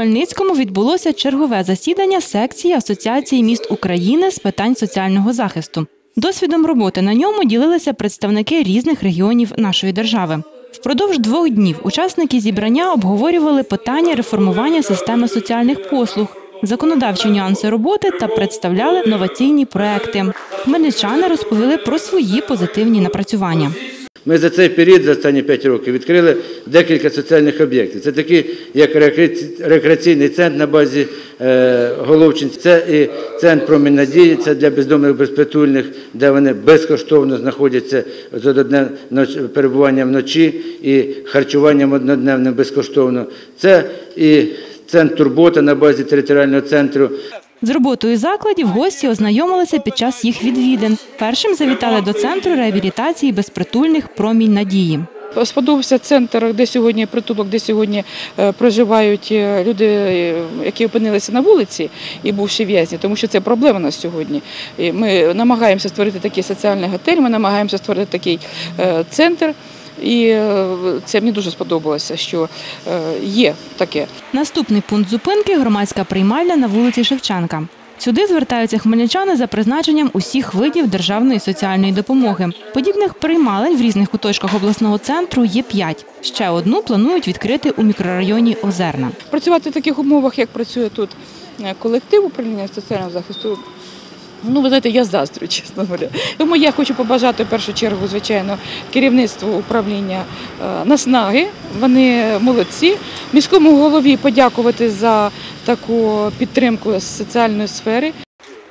Хмельницькому відбулося чергове засідання секції Асоціації міст України з питань соціального захисту. Досвідом роботи на ньому ділилися представники різних регіонів нашої держави. Впродовж двох днів учасники зібрання обговорювали питання реформування системи соціальних послуг, законодавчі нюанси роботи та представляли новаційні проекти. Хмельничани розповіли про свої позитивні напрацювання. Ми за цей період, за останні 5 років, відкрили декілька соціальних об'єктів. Це такі, як рекреаційний центр на базі е, Головчин, це і центр «Промінь надії», це для бездомних безпритульних, де вони безкоштовно знаходяться з однодневним перебуванням вночі і харчуванням однодневним безкоштовно. Це і центр турбота на базі територіального центру. З роботою закладів гості ознайомилися під час їх відвідин. Першим завітали до центру реабілітації безпритульних промінь надії. Сподобався центр, де сьогодні притулок, де сьогодні е, проживають е, люди, е, які опинилися на вулиці і бувші в'язні, тому що це проблема у нас сьогодні. Ми намагаємося створити такий соціальний готель, ми намагаємося створити такий центр. І е, це мені дуже сподобалося, що е, є таке. Наступний пункт зупинки громадська приймальня на вулиці Шевченка. Сюди звертаються хмельничани за призначенням усіх видів державної соціальної допомоги. Подібних приймалень в різних куточках обласного центру є п'ять. Ще одну планують відкрити у мікрорайоні Озерна. Працювати в таких умовах, як працює тут е, колектив управління соціального захисту. Ну, ви знаєте, я заздрю, чесно говоря. Тому я хочу побажати в першу чергу, звичайно, керівництву управління е, наснаги. Вони молодці. Міському голові подякувати за таку підтримку з соціальної сфери.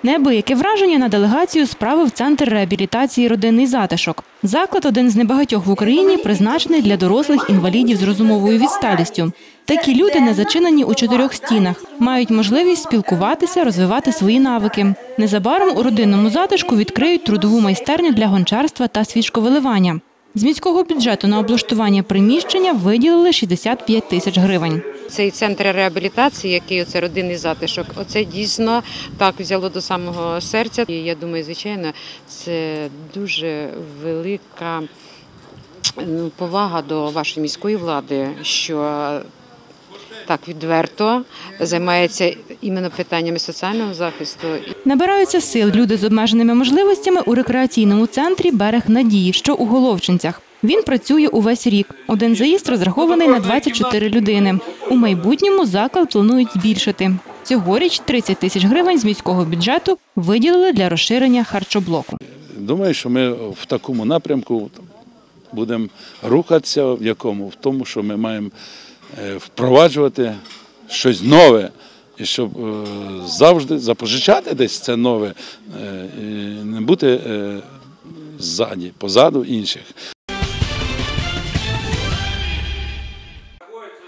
Неабияке враження на делегацію справив центр реабілітації родинний затишок. Заклад один з небагатьох в Україні, призначений для дорослих інвалідів з розумовою відсталістю. Такі люди не зачинені у чотирьох стінах, мають можливість спілкуватися, розвивати свої навики. Незабаром у родинному затишку відкриють трудову майстерню для гончарства та свічковиливання. З міського бюджету на облаштування приміщення виділили 65 тисяч гривень. Цей центр реабілітації, який оце родинний затишок, оце дійсно так взяло до самого серця. І я думаю, звичайно, це дуже велика ну, повага до вашої міської влади, що так відверто займається іменно питаннями соціального захисту. Набираються сил люди з обмеженими можливостями у рекреаційному центрі Берег Надії, що у Головчинцях. Він працює увесь рік. Один заїзд розрахований на 24 людини. У майбутньому заклад планують збільшити. Цьогоріч 30 тисяч гривень з міського бюджету виділили для розширення харчоблоку. Думаю, що ми в такому напрямку будемо рухатися, в якому? В тому, що ми маємо впроваджувати щось нове, і щоб е, завжди запожичати десь це нове, е, і не бути е, ззаді, позаду інших.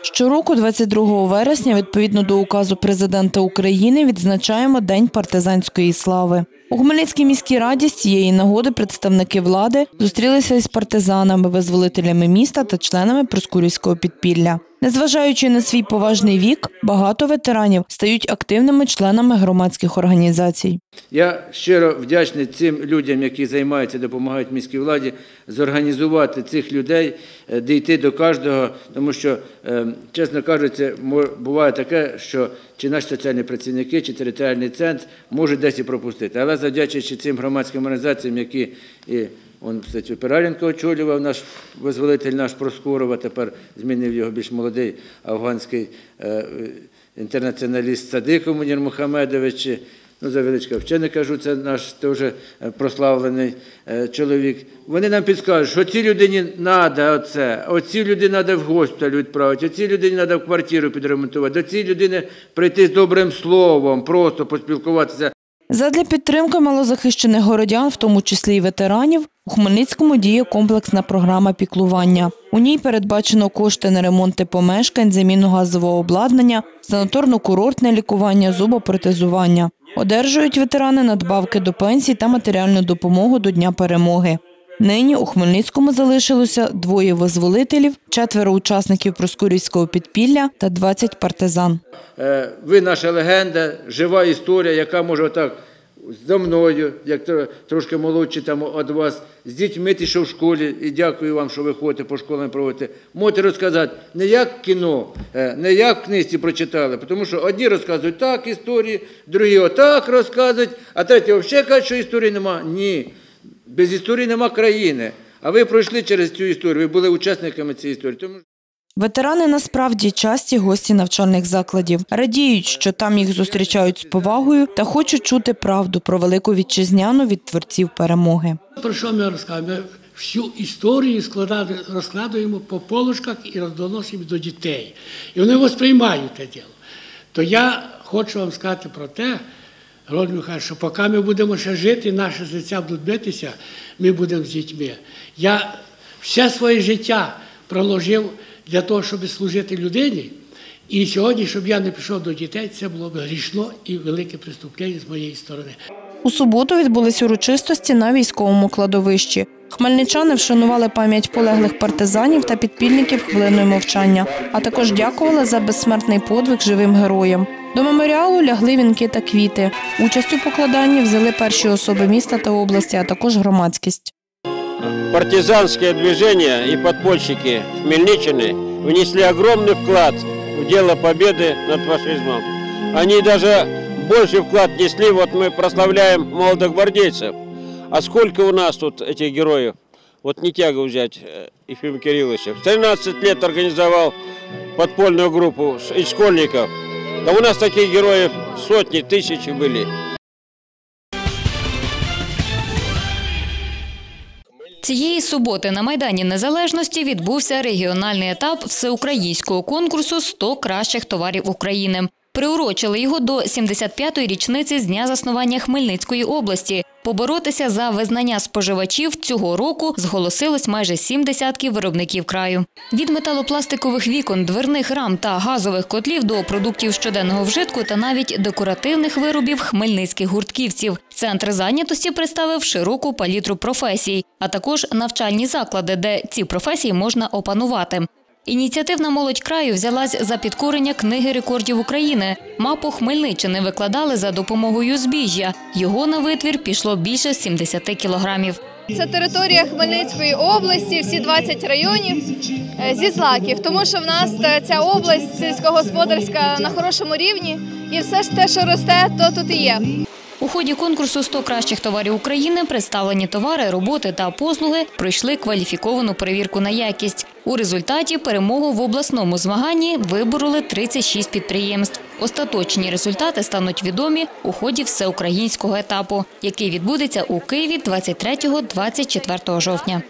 Щороку, 22 вересня, відповідно до указу президента України, відзначаємо День партизанської слави. У Хмельницькій міській раді з цієї нагоди представники влади зустрілися із партизанами, визволителями міста та членами Проскурівського підпілля. Незважаючи на свій поважний вік, багато ветеранів стають активними членами громадських організацій. Я щиро вдячний цим людям, які займаються, допомагають міській владі, зорганізувати цих людей, е, дійти до кожного, тому що, е, чесно кажучи, буває таке, що чи наші соціальні працівники, чи територіальний центр можуть десь і пропустити. Але завдячуючи цим громадським організаціям, які і Он, кстати, Пираленко очолював наш визволитель наш Проскурова, тепер змінив його більш молодий афганський е, е, інтернаціоналіст Садиков Мунір Мухамедович. Ну, за величка ще кажу, це наш теж е, прославлений е, чоловік. Вони нам підскажуть, що цій людині треба оце, оцій людині треба в госпіталь відправити, оцій людині треба в квартиру підремонтувати, до цієї людини прийти з добрим словом, просто поспілкуватися. Задля підтримки малозахищених городян, в тому числі і ветеранів, у Хмельницькому діє комплексна програма піклування. У ній передбачено кошти на ремонти помешкань, заміну газового обладнання, санаторно-курортне лікування, зубопротезування. Одержують ветерани надбавки до пенсій та матеріальну допомогу до Дня перемоги. Нині у Хмельницькому залишилося двоє визволителів, четверо учасників Проскурівського підпілля та 20 партизан. Е, Ви наша легенда, жива історія, яка може отак за мною, як трошки молодші там від вас, з дітьми ті, що в школі, і дякую вам, що ви ходите по школам проводите. Можете розказати не як кіно, е, не як в книжці прочитали, тому що одні розказують так історії, другі отак розказують, а треті взагалі кажуть, що історії нема. Ні. Без історії нема країни. А ви пройшли через цю історію, ви були учасниками цієї історії. Ветерани насправді часті гості навчальних закладів. Радіють, що там їх зустрічають з повагою та хочуть чути правду про велику вітчизняну від творців перемоги. Про що ми розказуємо? Ми всю історію розкладуємо по полочках і роздоносимо до дітей. І вони восприймають те діло. То я хочу вам сказати про те, Михайлович, що поки ми будемо ще жити, наші серця будуть битися, ми будемо з дітьми. Я все своє життя проложив для того, щоб служити людині. І сьогодні, щоб я не пішов до дітей, це було б грішно і велике преступлення з моєї сторони. У суботу відбулись урочистості на військовому кладовищі. Хмельничани вшанували пам'ять полеглих партизанів та підпільників хвилиною мовчання, а також дякували за безсмертний подвиг живим героям. До меморіалу лягли вінки та квіти. Участь у покладанні взяли перші особи міста та області, а також громадськість. Партизанское движение и подпольщики Хмельниччины внесли огромный вклад в дело победы над фашизмом. Они даже больше вклад несли, вот мы прославляем молодогвардейцев. А сколько у нас тут этих героев? Вот не тягу взять э, Ефим Кирилловича. В 13 лет организовал подпольную группу из школьников. Да у нас таких героев сотни, тысячи были. Цієї суботи на Майдані Незалежності відбувся регіональний етап всеукраїнського конкурсу «100 кращих товарів України. Приурочили його до 75-ї річниці з дня заснування Хмельницької області. Поборотися за визнання споживачів цього року зголосилось майже сім десятків виробників краю. Від металопластикових вікон, дверних рам та газових котлів до продуктів щоденного вжитку та навіть декоративних виробів хмельницьких гуртківців. Центр зайнятості представив широку палітру професій, а також навчальні заклади, де ці професії можна опанувати. Ініціативна молодь краю взялась за підкорення книги рекордів України. Мапу Хмельниччини викладали за допомогою збіжжя. Його на витвір пішло більше 70 кілограмів. Це територія Хмельницької області, всі 20 районів е, зі злаків, тому що в нас е, ця область сільськогосподарська на хорошому рівні, і все ж те, що росте, то тут і є. У ході конкурсу «100 кращих товарів України представлені товари, роботи та послуги пройшли кваліфіковану перевірку на якість. У результаті перемогу в обласному змаганні вибороли 36 підприємств. Остаточні результати стануть відомі у ході всеукраїнського етапу, який відбудеться у Києві 23-24 жовтня.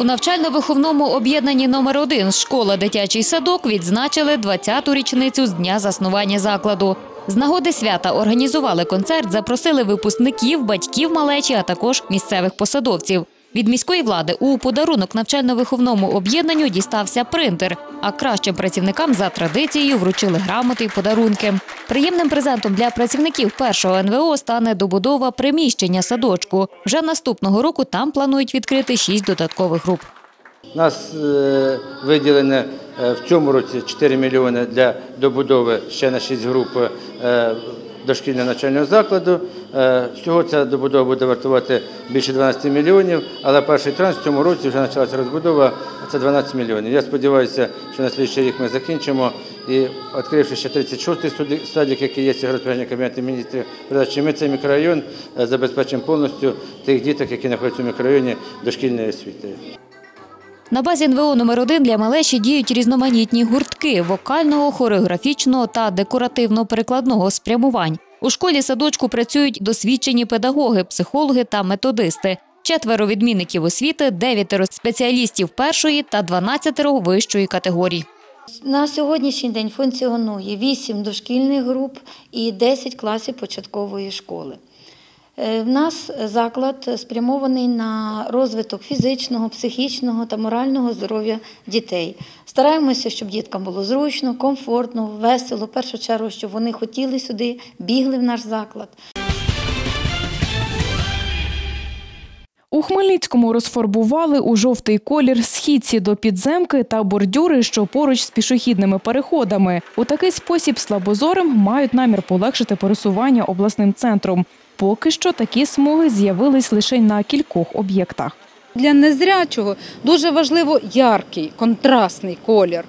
У навчально-виховному об'єднанні номер 1 школа дитячий садок відзначили 20-ту річницю з дня заснування закладу. З нагоди свята організували концерт, запросили випускників, батьків малечі, а також місцевих посадовців. Від міської влади у подарунок навчально-виховному об'єднанню дістався принтер, а кращим працівникам за традицією вручили грамоти й подарунки. Приємним презентом для працівників першого НВО стане добудова приміщення садочку. Вже наступного року там планують відкрити шість додаткових груп. У нас е, виділено е, в цьому році 4 мільйони для добудови ще на 6 груп е, дошкільного навчального закладу. Е, всього ця добудова буде вартувати більше 12 мільйонів, але перший транш в цьому році вже почалася розбудова, це 12 мільйонів. Я сподіваюся, що на слідчий рік ми закінчимо і, відкривши ще 36-й суди- садик, який є сьогодні Кабінету міністрів, передачі ми цей мікрорайон е, забезпечимо повністю тих діток, які знаходяться в мікрорайоні дошкільної освіти. На базі НВО номер 1 для малечі діють різноманітні гуртки вокального, хореографічного та декоративно-перекладного спрямувань. У школі садочку працюють досвідчені педагоги, психологи та методисти. Четверо відмінників освіти, дев'ятеро спеціалістів першої та дванадцятеро вищої категорії. На сьогоднішній день функціонує 8 дошкільних груп і 10 класів початкової школи. Е, В нас заклад спрямований на розвиток фізичного, психічного та морального здоров'я дітей. Стараємося, щоб діткам було зручно, комфортно, весело. В першу чергу, щоб вони хотіли сюди, бігли в наш заклад. У У Хмельницькому розфарбували у жовтий колір східці до підземки та бордюри, що поруч з пішохідними переходами. У такий спосіб слабозорим мають намір полегшити пересування обласним центром. Поки що такі смуги з'явились лише на кількох об'єктах. Для незрячого дуже важливо яркий, контрастний колір.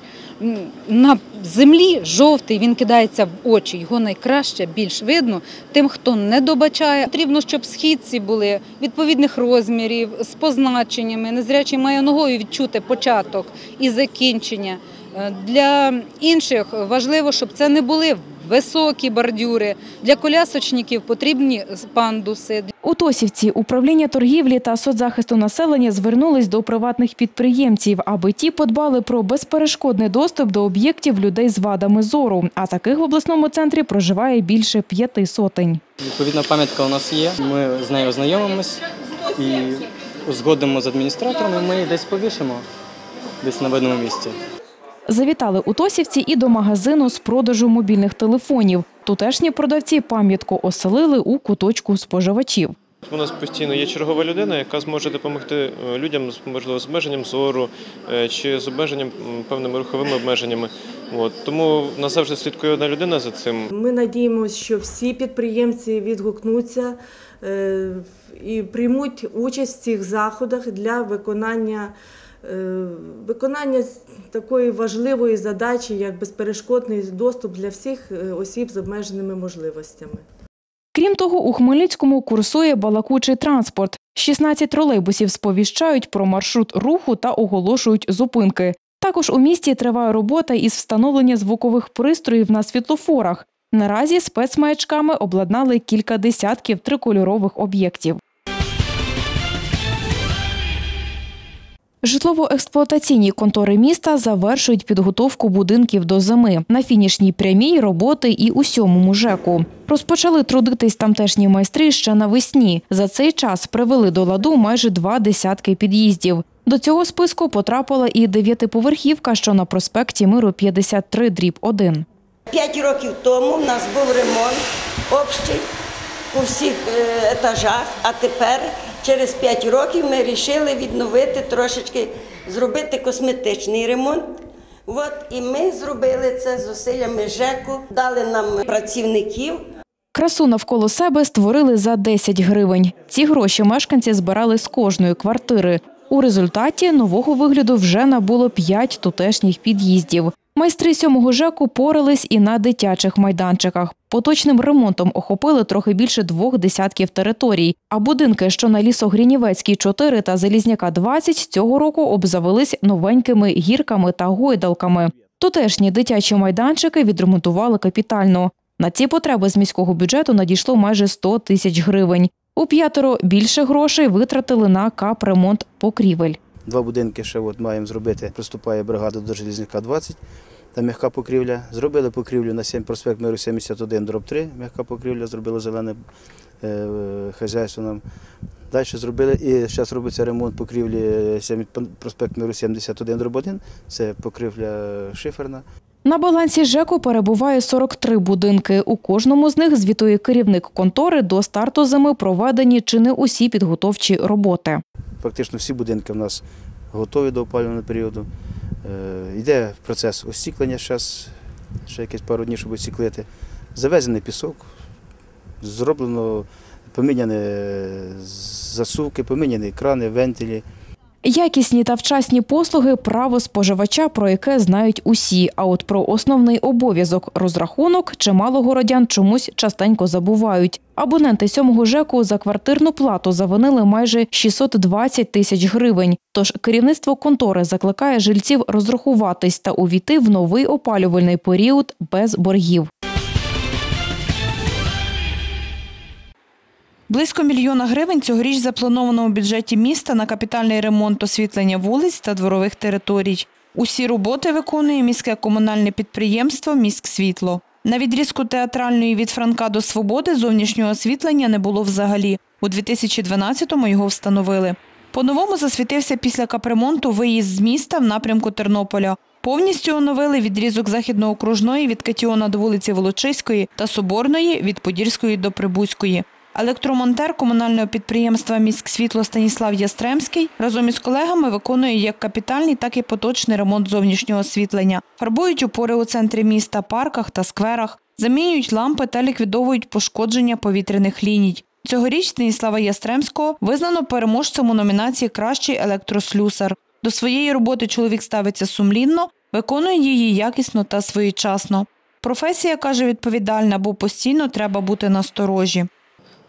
На землі жовтий він кидається в очі. Його найкраще більш видно тим, хто не добачає. Потрібно, щоб східці були відповідних розмірів, з позначеннями. Незрячий має ногою відчути початок і закінчення. Е, Для інших важливо, щоб це не були високі бордюри. Для колясочників потрібні пандуси. У Тосівці управління торгівлі та соцзахисту населення звернулись до приватних підприємців, аби ті подбали про безперешкодний доступ до об'єктів людей з вадами зору. А таких в обласному центрі проживає більше п'яти сотень. Відповідна пам'ятка у нас є. Ми з нею ознайомимось і узгодимо з адміністратором, і ми її десь повішимо, десь на видному місці. Завітали у Тосівці і до магазину з продажу мобільних телефонів. Тутешні продавці пам'ятку оселили у куточку споживачів. У нас постійно є чергова людина, яка зможе допомогти е, людям з можливо з обмеженням зору е, чи з обмеженням певними руховими обмеженнями. От тому в нас завжди слідкує одна людина за цим. Ми надіємося, що всі підприємці відгукнуться е, і приймуть участь в цих заходах для виконання, виконання такої важливої задачі, як безперешкодний доступ для всіх е, осіб з обмеженими можливостями. Крім того, у Хмельницькому курсує балакучий транспорт. 16 тролейбусів сповіщають про маршрут руху та оголошують зупинки. Також у місті триває робота із встановлення звукових пристроїв на світлофорах. Наразі спецмаячками обладнали кілька десятків трикольорових об'єктів. Житлово-експлуатаційні контори міста завершують підготовку будинків до зими. На фінішній прямій роботи і у сьомому ЖЕКу. Розпочали трудитись тамтешні майстри ще навесні. За цей час привели до ладу майже два десятки під'їздів. До цього списку потрапила і дев'ятиповерхівка, що на проспекті Миру 53 дріб 1. П'ять років тому в нас був ремонт общий по всіх е, етажах, а тепер через п'ять років ми вирішили відновити трошечки, зробити косметичний ремонт. От і ми зробили це зусиллями ЖЕКу, дали нам працівників. Красу навколо себе створили за 10 гривень. Ці гроші мешканці збирали з кожної квартири. У результаті нового вигляду вже набуло 5 тутешніх під'їздів. Майстри сьомого ЖЕКу порались і на дитячих майданчиках. Поточним ремонтом охопили трохи більше двох десятків територій. А будинки, що на Лісогрінівецькій 4 та Залізняка 20, цього року обзавелись новенькими гірками та гойдалками. Тутешні дитячі майданчики відремонтували капітально. На ці потреби з міського бюджету надійшло майже 100 тисяч гривень. У п'ятеро більше грошей витратили на капремонт покрівель. Два будинки ще от маємо зробити. Приступає бригада до Желізняка 20, там м'яка покрівля. Зробили покрівлю на 7 проспект Миру 71, дроб 3, м'яка покрівля, зробили зелене е, хазяйство нам. Далі зробили і зараз робиться ремонт покрівлі 7 проспект Миру 71, дроб 1, це покрівля шиферна. На балансі ЖЕКу перебуває 43 будинки. У кожному з них звітує керівник контори до старту зими проведені чи не усі підготовчі роботи. Фактично всі будинки в нас готові до опалювального періоду. Е, Йде процес осіклення зараз, ще якісь пару днів, щоб осіклити. Завезений пісок, зроблено поміняні засувки, поміняні крани, вентилі. Якісні та вчасні послуги право споживача, про яке знають усі. А от про основний обов'язок розрахунок чимало городян чомусь частенько забувають. Абоненти сьомого ЖЕКу за квартирну плату завинили майже 620 тисяч гривень. Тож керівництво контори закликає жильців розрахуватись та увійти в новий опалювальний період без боргів. Близько мільйона гривень цьогоріч заплановано у бюджеті міста на капітальний ремонт освітлення вулиць та дворових територій. Усі роботи виконує міське комунальне підприємство «Міськсвітло». На відрізку театральної від Франка до Свободи зовнішнього освітлення не було взагалі. У 2012-му його встановили. По-новому засвітився після капремонту виїзд з міста в напрямку Тернополя. Повністю оновили відрізок західно-окружної від Катіона до вулиці Волочиської та Соборної від Подільської до Прибузької. Електромонтер комунального підприємства «Міськсвітло» Станіслав Ястремський разом із колегами виконує як капітальний, так і поточний ремонт зовнішнього освітлення. Фарбують опори у центрі міста, парках та скверах, замінюють лампи та ліквідовують пошкодження повітряних ліній. Цьогоріч Станіслава Ястремського визнано переможцем у номінації Кращий електрослюсар. До своєї роботи чоловік ставиться сумлінно, виконує її якісно та своєчасно. Професія, каже, відповідальна, бо постійно треба бути насторожі.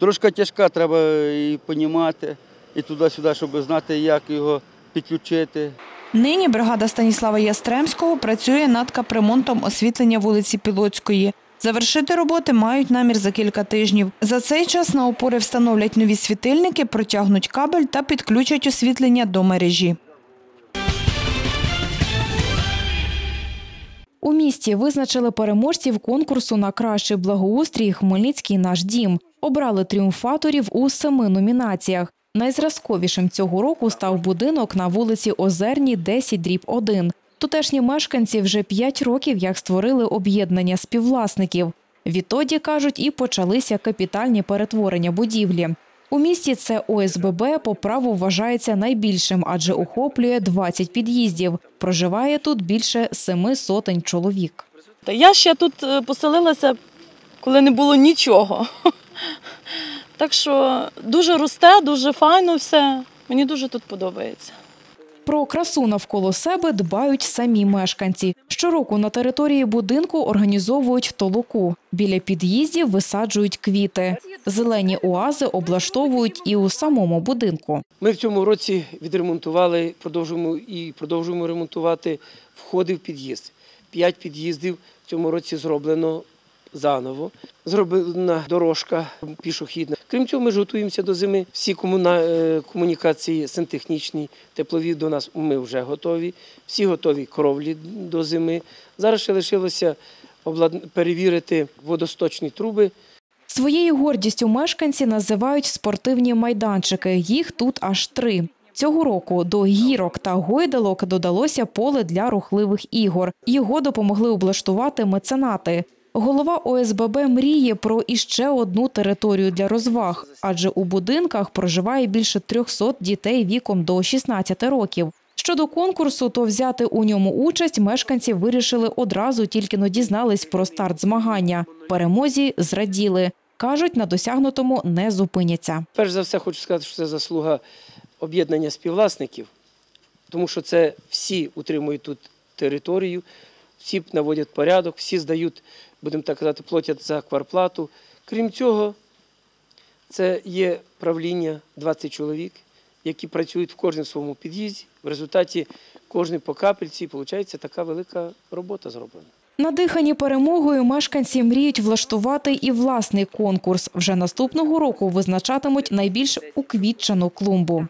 Трошки тяжка, треба і понімати, і туди-сюди, щоб знати, як його підключити. Нині бригада Станіслава Ястремського працює над капремонтом освітлення вулиці Пілоцької. Завершити роботи мають намір за кілька тижнів. За цей час на опори встановлять нові світильники, протягнуть кабель та підключать освітлення до мережі. У місті визначили переможців конкурсу на кращий благоустрій Хмельницький наш дім. Обрали тріумфаторів у семи номінаціях. Найзразковішим цього року став будинок на вулиці Озерній, 10 дріб 1. Тутешні мешканці вже 5 років як створили об'єднання співвласників. Відтоді, кажуть, і почалися капітальні перетворення будівлі. У місті це ОСББ по праву вважається найбільшим, адже охоплює 20 під'їздів. Проживає тут більше семи сотень чоловік. Та я ще тут е, поселилася, коли не було нічого. Так що дуже росте, дуже файно все. Мені дуже тут подобається. Про красу навколо себе дбають самі мешканці. Щороку на території будинку організовують толоку. Біля під'їздів висаджують квіти. Зелені оази облаштовують і у самому будинку. Ми в цьому році відремонтували, продовжуємо і продовжуємо ремонтувати входи в під'їзд. П'ять під'їздів в цьому році зроблено заново. Зроблена дорожка пішохідна. Крім цього, ми ж готуємося до зими. Всі комуна... е, комунікації сантехнічні, теплові до нас ми вже готові. Всі готові кровлі до зими. Зараз ще лишилося перевірити водосточні труби. Своєю гордістю мешканці називають спортивні майданчики. Їх тут аж три. Цього року до гірок та гойдалок додалося поле для рухливих ігор. Його допомогли облаштувати меценати. Голова ОСББ мріє про іще одну територію для розваг, адже у будинках проживає більше 300 дітей віком до 16 років. Щодо конкурсу, то взяти у ньому участь мешканці вирішили одразу, тільки но дізнались про старт змагання. Перемозі зраділи. Кажуть, на досягнутому не зупиняться. Перш за все, хочу сказати, що це заслуга об'єднання співвласників, тому що це всі утримують тут територію, всі наводять порядок, всі здають, будемо так казати, платять за кварплату. Крім цього, це є правління 20 чоловік, які працюють в кожному своєму під'їзді. В результаті кожен по капельці, виходить, така велика робота зроблена. Надихані перемогою мешканці мріють влаштувати і власний конкурс. Вже наступного року визначатимуть найбільш уквітчену клумбу.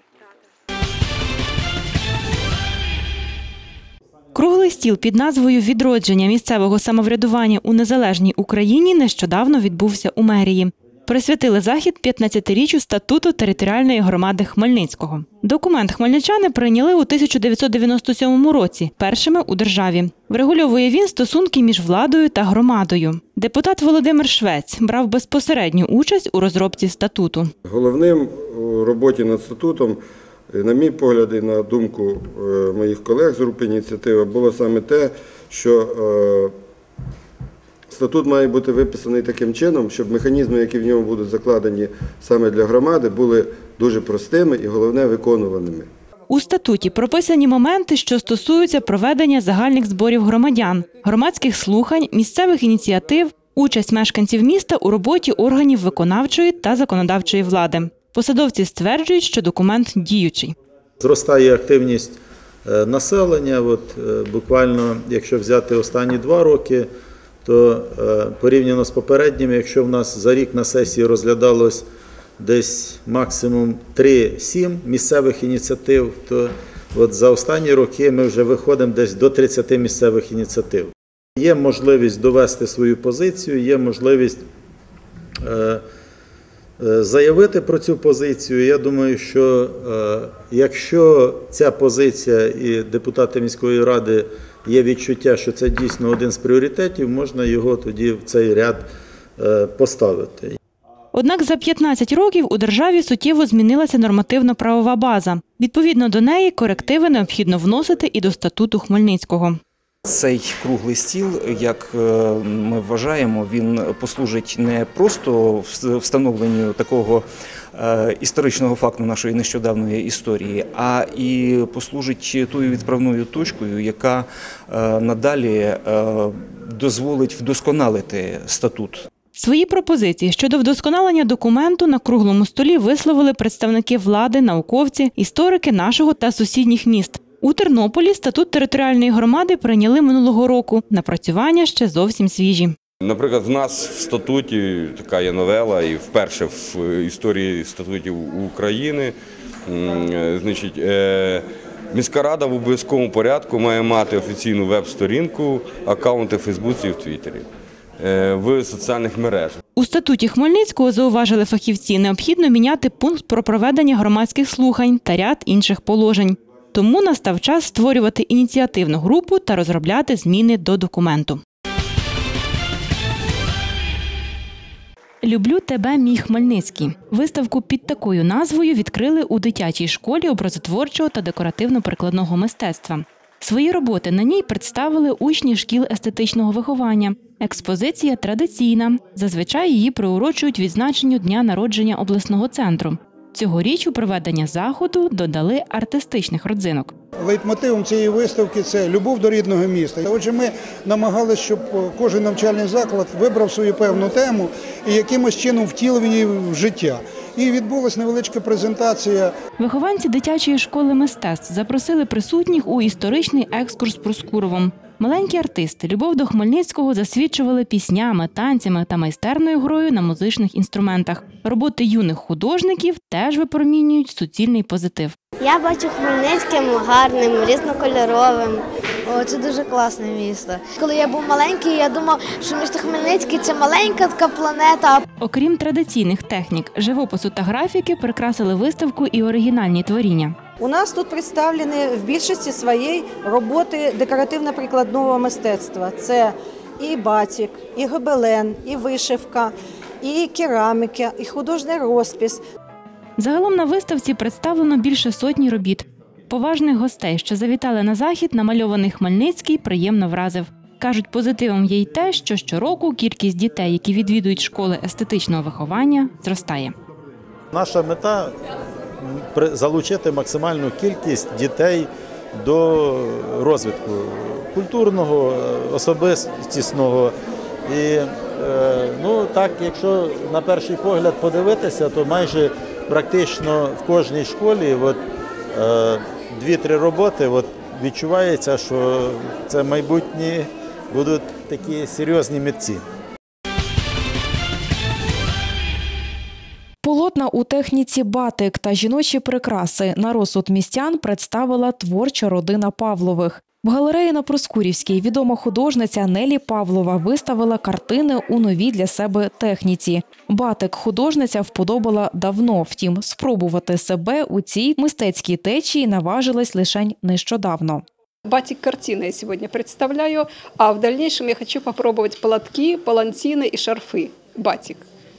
Круглий стіл під назвою Відродження місцевого самоврядування у незалежній Україні нещодавно відбувся у мерії. Присвятили захід 15-річчю статуту територіальної громади Хмельницького. Документ хмельничани прийняли у 1997 році, першими у державі. Врегульовує він стосунки між владою та громадою. Депутат Володимир Швець брав безпосередню участь у розробці статуту. Головним у роботі над статутом, на мій погляд і на думку е, моїх колег з групи ініціативи, було саме те, що е, статут має бути виписаний таким чином, щоб механізми, які в ньому будуть закладені саме для громади, були дуже простими і головне виконуваними. У статуті прописані моменти, що стосуються проведення загальних зборів громадян, громадських слухань, місцевих ініціатив, участь мешканців міста у роботі органів виконавчої та законодавчої влади. Посадовці стверджують, що документ діючий. Зростає активність е, населення. От, е, буквально, якщо взяти останні два роки, то е, порівняно з попередніми, якщо в нас за рік на сесії розглядалось десь максимум 3-7 місцевих ініціатив, то от за останні роки ми вже виходимо десь до 30 місцевих ініціатив. Є можливість довести свою позицію, є можливість заявити про цю позицію. Я думаю, що е, якщо ця позиція і депутати міської ради є відчуття, що це дійсно один з пріоритетів, можна його тоді в цей ряд е, поставити. Однак за 15 років у державі суттєво змінилася нормативно-правова база. Відповідно до неї корективи необхідно вносити і до статуту Хмельницького. Цей круглий стіл, як е, ми вважаємо, він послужить не просто встановленню такого е, історичного факту нашої нещодавньої історії, а і послужить тою відправною точкою, яка е, надалі дозволить вдосконалити статут. Свої пропозиції щодо вдосконалення документу на круглому столі висловили представники влади, науковці, історики нашого та сусідніх міст. У Тернополі статут територіальної громади прийняли минулого року. Напрацювання ще зовсім свіжі. Наприклад, в нас в статуті така є новела, і вперше в історії статутів України. е, Значить, е, міська рада в обов'язковому порядку має мати офіційну веб-сторінку, аккаунти в Фейсбуці і в Твіттері, е, в соціальних мережах. У статуті Хмельницького зауважили фахівці, необхідно міняти пункт про проведення громадських слухань та ряд інших положень. Тому настав час створювати ініціативну групу та розробляти зміни до документу. Люблю тебе, мій Хмельницький. Виставку під такою назвою відкрили у дитячій школі образотворчого та декоративно-прикладного мистецтва. Свої роботи на ній представили учні шкіл естетичного виховання. Експозиція традиційна. Зазвичай її приурочують відзначенню дня народження обласного центру. Цьогоріч у проведення заходу додали артистичних родзинок. Лейтмотивом цієї виставки це любов до рідного міста. Отже, ми намагалися, щоб кожен навчальний заклад вибрав свою певну тему і якимось чином втілив її в життя. І відбулася невеличка презентація Вихованці дитячої школи мистецтв запросили присутніх у історичний екскурс Проскуровом. Маленькі артисти любов до Хмельницького засвідчували піснями, танцями та майстерною грою на музичних інструментах. Роботи юних художників теж випромінюють суцільний позитив. Я бачу Хмельницьким гарним, різнокольоровим. О, це дуже класне місто. Коли я був маленький, я думав, що місто Хмельницький це маленька така планета. Окрім традиційних технік живопису та графіки, прикрасили виставку і оригінальні творіння. У нас тут представлені в більшості своєї роботи декоративно-прикладного мистецтва. Це і батік, і гобелен, і вишивка, і кераміка, і художній розпис. Загалом на виставці представлено більше сотні робіт. Поважних гостей, що завітали на захід, намальований Хмельницький приємно вразив. Кажуть, позитивом є й те, що щороку кількість дітей, які відвідують школи естетичного виховання, зростає. Наша мета залучити максимальну кількість дітей до розвитку культурного, особистісного. І е, ну так, якщо на перший погляд подивитися, то майже практично в кожній школі е, дві-три роботи от, відчувається, що це майбутні будуть такі серйозні митці. Полотна у техніці батик та жіночі прикраси на розсуд містян представила творча родина Павлових. В галереї на Проскурівській відома художниця Нелі Павлова виставила картини у новій для себе техніці. Батик художниця вподобала давно, втім, спробувати себе у цій мистецькій течії наважилась лише нещодавно. Батик картины я сегодня представляю, а в дальнейшем я хочу попробовать полотки, палантины и шарфы. Батик.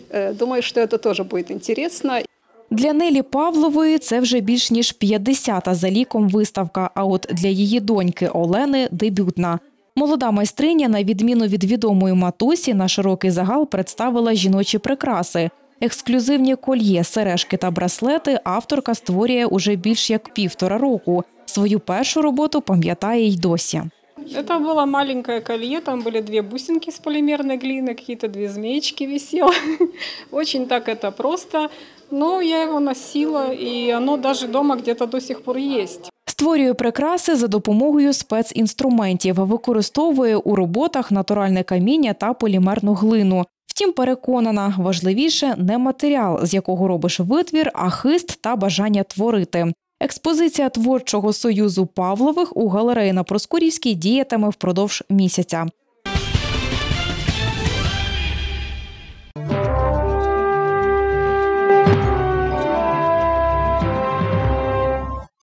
Э, Думаю, что это тоже будет интересно. Для Нелі Павлової це вже більш ніж 50-та за ліком виставка. А от для її доньки Олени дебютна. Молода майстриня, на відміну від відомої матусі, на широкий загал представила жіночі прикраси. Ексклюзивні кольє, сережки та браслети авторка створює уже більш як півтора року. Свою першу роботу пам'ятає й досі. Это было маленькое колье, там были две бусинки с полимерной глины, какие-то две змеечки висело. Очень так это просто. Но я его носила, и оно даже дома где-то до сих пор есть. Створює прикраси за допомогою спецінструментів, використовує у роботах натуральне каміння та полімерну глину. Втім, переконана, важливіше не матеріал, з якого робиш витвір, а хист та бажання творити. Експозиція творчого союзу Павлових у галереї на Проскурівській діятиме впродовж місяця.